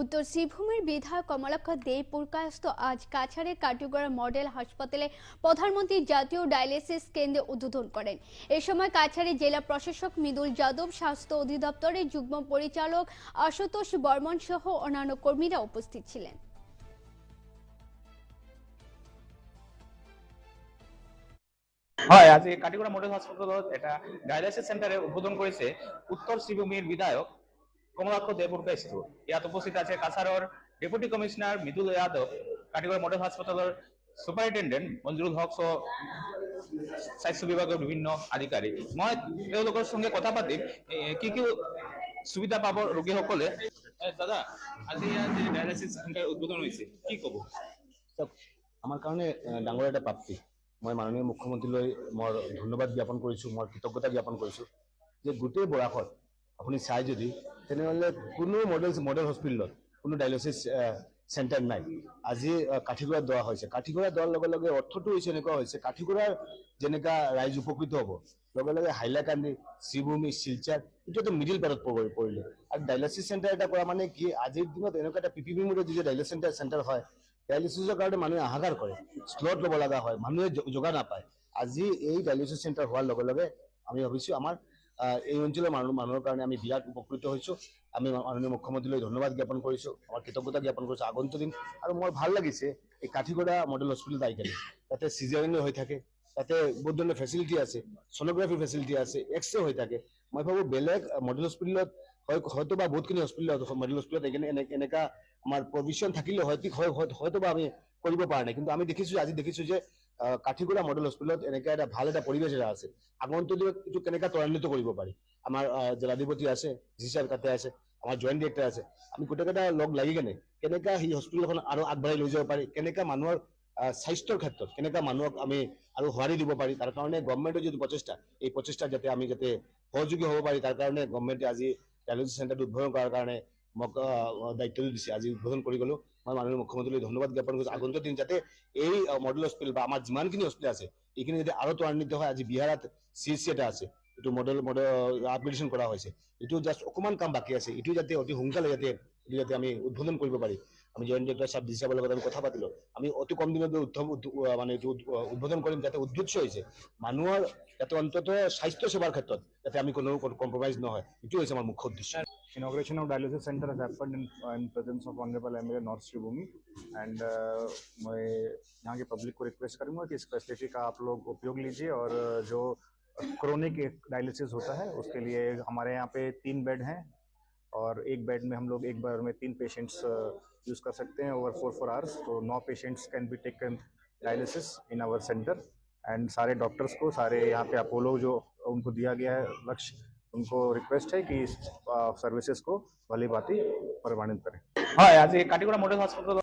উত্তর শ্রীভূমির বিধায়ক কমলাক্ষ দে পুরকায়স্ত আজ কাছাড়ের কাটিগড়া মডেল হাসপাতালে প্রধানমন্ত্রী জাতীয় ডায়ালিসিস কেন্দ্রে উদ্বোধন করেন। এ সময় কাছাড়ের জেলা প্রশাসক মৃদুল যাদব, স্বাস্থ্য অধিদপ্তরের যুগ্ম পরিচালক আশুতোষ বর্মন সহ অন্যান্য কর্মীরা উপস্থিত ছিলেন। হয় আজি কাটিগড়া মডেল হাসপাতালত এটা ডায়ালিসিস সেন্টারে উদ্বোধন করেছে উত্তর বিধায়ক কমলাক্ষ দেবুরকাইস্ত ইয়াত উপস্থিত আছে কাছাড়ৰ deputy commissioner Mridul Yadav Katigora model হাসপাতালৰ superintendent Manjurul Haque সহ স্বাস্থ্য বিভাগৰ বিভিন্ন আধিকাৰিক মই তেওঁলোকৰ সঙ্গে কথা পাতিম কি কি সুবিধা পাব ৰোগীসকলে? দাদা, আজি যে উদ্বোধন হৈছে, কি ক'ব? আমাৰ কাৰণে ডাঙৰ এটা প্ৰাপ্তি। মই মাননীয় মুখ্যমন্ত্ৰীলৈ মই ধন্যবাদ জ্ঞাপন কৰিছোঁ মই কৃতজ্ঞতা জ্ঞাপন কৰিছোঁ যে গোটেই বৰাকত আপুনি চাই যদি তেনেহ'লে কোনো মডেল মডেল হস্পিটেলত কোনো ডায়ালিচিছ চেণ্টাৰ নাই। আজি কাঠিগড়াত দৰা হৈছে। কাঠিগড়াত দৰাৰ লগে লগে অৰ্থটো হৈছে এনেকুৱা হৈছে। কাঠিগড়াৰ যেনেকুৱা ৰাইজ উপকৃত হ'ব, লগে লগে হাইলাকান্দি, শ্ৰীভূমি, শিলচাৰ, এইটো এটা মিডিল পাৰ্টত পৰি, পৰিলে। আৰু ডায়ালিচিছ চেণ্টাৰ এটা কৰা মানে কি, আজিৰ দিনত এনেকুৱা এটা পি পি বি মূলত যিটো ডায়ালিচিছ চেণ্টাৰ চেণ্টাৰ হয় ডায়ালিচিছৰ কাৰণে মানুহে হাহাকাৰ কৰে শ্লট ল'ব লগা হয়, মানুহে যোগা নাপায়। আজি এই ডায়ালিচিছ চেণ্টাৰ হোৱাৰ লগে লগে আমি ভাবিছোঁ আমাৰ এই অঞ্চলৰ মানুহ মানুহৰ কাৰণে আমি বিৰাট উপকৃত হৈছোঁ আমি মাননীয় মুখ্যমন্ত্ৰীলৈ ধন্যবাদ জ্ঞাপন কৰিছোঁ আমাৰ কৃতজ্ঞতা জ্ঞাপন কৰিছোঁ আগন্তুক দিন আৰু মোৰ ভালো লাগিছে এই কাঠিগড়া মডেল হস্পিটেলত আহি কেনে তাতে চিজাৰিনো হৈ থাকে, তাতে বহুত ধৰণৰ ফেচিলিটি আছে ছ'ন'গ্ৰাফি ফেচিলিটি আছে এক্স ৰে হৈ থাকে। মই ভাবোঁ বেলেগ মডেল হস্পিটেলত হয়, হয়তো বা বহুতখিনি হস্পিটেলত মডেল হস্পিটেলত এনে এনে- এনেকা আমাৰ প্ৰভিশ্যন থাকিলে হয়তো হয়- হয়- হয়তো বা আমি কৰিব পৰা নাই। কিন্তু আমি দেখিছোঁ, আজি দেখিছোঁ যে কাঠিগড়া মডেল হস্পিটেলত এনেকা এটা ভাল এটা পৰিৱেশ এটা আছে। আগন্তুক দিনত এইটো কেনেকা ত্বৰান্বিত কৰিব পাৰি? আমাৰ আহ, জিলাধিপতি আছে জি ছাৰ তাতে আছে আমাৰ জইণ্ট ডিৰেক্টৰ আছে। আমি গোটেইকেইটা লগ লাগি কেনে কেনেকা সেই হস্পিটেলখন আৰু আগবাঢ়াই লৈ যাব পাৰি? কেনেকা মানুহৰ স্বাস্থ্যৰ ক্ষেত্ৰত কেনেকা মানুহক আমি আৰু সঁহাৰি দিব পাৰি? তাৰ কাৰণে গভৰ্ণমেণ্টৰ যিটো প্ৰচেষ্টা এই প্ৰচেষ্টা যাতে আমি যাতে সহযোগী হ'ব পাৰি তাৰ কাৰণে গভৰ্ণমেণ্টে আজি ডায়ালিচিছ চেণ্টাৰটো উদ্বোধন কৰাৰ কাৰণে মোক দায়িত্বটো দিছে। আজি উদ্বোধন কৰি গ'লো। মাননীয় মুখ্যমন্ত্ৰীলৈ ধন্যবাদ জ্ঞাপন কৰিছোঁ আগন্তুক দিন যাতে এই মডেল হস্পিটেল বা আমাৰ যিমানখিনি হস্পিটেল আছে এইখিনি যাতে আৰু ত্বৰান্বিত হয়, আজি বিহাৰত চি এটা আছে এইটো মডেল মডেল আপগ্ৰেডেশ্যন কৰা হৈছে এইটো জাষ্ট অকণমান কাম বাকী আছে এইটো যাতে অতি সোনকালে যাতে যাতে আমি উদ্বোধন কৰিব পাৰি। আমি জইণ্ট ডিৰেক্টৰ চাব ডি চি লগত আমি কথা পাতিলোঁ। আমি অতি কম দিনতে মানে উদ্বোধন কৰিম, যাতে উদ্দেশ্য হৈছে। মানুহৰ যাতে অন্ততঃ স্বাস্থ্য সেৱাৰ ক্ষেত্ৰত যাতে আমি কোনো কম্প্ৰমাইজ নহয়। এইটো হৈছে আমাৰ মুখ্য উদ্দেশ্য। Inauguration of dialysis center has happened in, uh, in presence of honorable MLA North Sribhumi and uh, मैं यहाँ के पब्लिक को रिक्वेस्ट करूँगा कि इस फैसिलिटी का आप लोग उपयोग लीजिए और uh, जो क्रोनिक डायलिसिस होता है उसके लिए हमारे यहाँ पे तीन बेड हैं। और एक बेड में हम लोग एक बार में तीन पेशेंट्स यूज़ कर सकते हैं ओवर फोर फोर आवर्स तो नौ patients can be taken dialysis in our center and सारे डॉक्टर्स को सारे यहाँ पे अपोलो जो उनको दिया गया है लक्ष्य उनको रिक्वेस्ट है कि इस सर्विसेज़ को भली भांति प्रमाणित करें। हाँ आज ये काटीगुड़ा मॉडल हॉस्पिटल